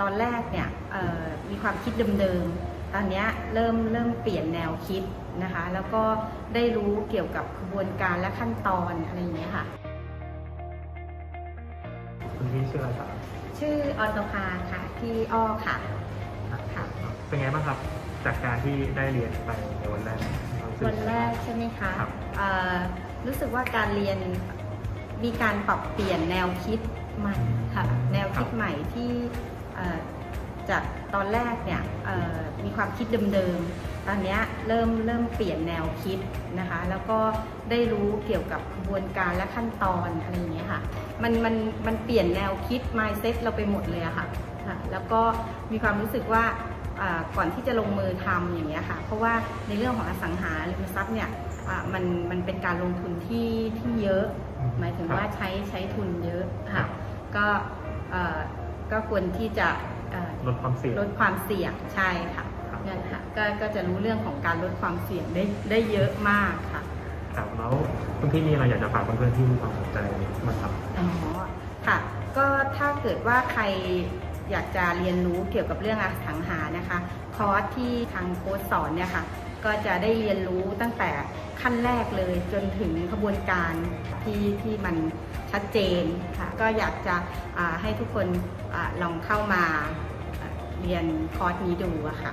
ตอนแรกเนี่ยเอ่อมีความคิดเดิมๆ ตอนเนี้ยเริ่มเริ่มเปลี่ยนแนวคิดนะคะ แล้วก็ได้รู้เกี่ยวกับกระบวนการและขั้นตอนอะไรอย่างเงี้ยค่ะ คุณพี่ชื่ออะไรครับ ชื่อออโตคาค่ะที่อ้อค่ะค่ะ เป็นไงบ้างครับ จากการที่ได้เรียนไปในวันแรกความรู้สึวันแรกใช่ไหมคะครับเอ่อรู้สึกว่าการเรียนมีการปรับเปลี่ยนแนวคิดใหม่ค่ะ แนวคิดใหม่ที่เอ่อ จากตอนแรกเนี่ยมีความคิดเดิมๆ ตอนนี้เริ่มเริ่มเปลี่ยนแนวคิดนะคะ แล้วก็ได้รู้เกี่ยวกับกระบวนการและขั้นตอนอะไรอย่างเงี้ยค่ะ มันมันมันเปลี่ยนแนวคิด mindset เราไปหมดเลยอะค่ะค่ะแล้วก็มีความรู้สึกว่าก่อนที่จะลงมือทำอย่างเงี้ยค่ะ เพราะว่าในเรื่องของอสังหาริมทรัพย์เนี่ยมันมันเป็นการลงทุนที่ที่เยอะ หมายถึงว่าใช้ใช้ทุนเยอะค่ะ ก็ ก็ควรที่จะเอ่อลดความเสี่ยงลดความเสี่ยงใช่ค่ะครับนั่นค่ะก็ก็จะรู้เรื่องของการลดความเสี่ยงได้ได้เยอะมากค่ะครับแล้วคุณพี่มีอะไรอยากจะฝากเพื่อนๆที่มีความสนใจมางครับอ๋อค่ะก็ถ้าเกิดว่าใครอยากจะเรียนรู้เกี่ยวกับเรื่องอสังหานะคะ คอร์สที่ทางโค้ชสอนเนี่ยค่ะ ก็จะได้เรียนรู้ตั้งแต่ขั้นแรกเลยจนถึงขบวนการที่ที่มันชัดเจนค่ะก็อยากจะให้ทุกคนอลองเข้ามาเรียนคอร์สนี้ดูอะค่ะ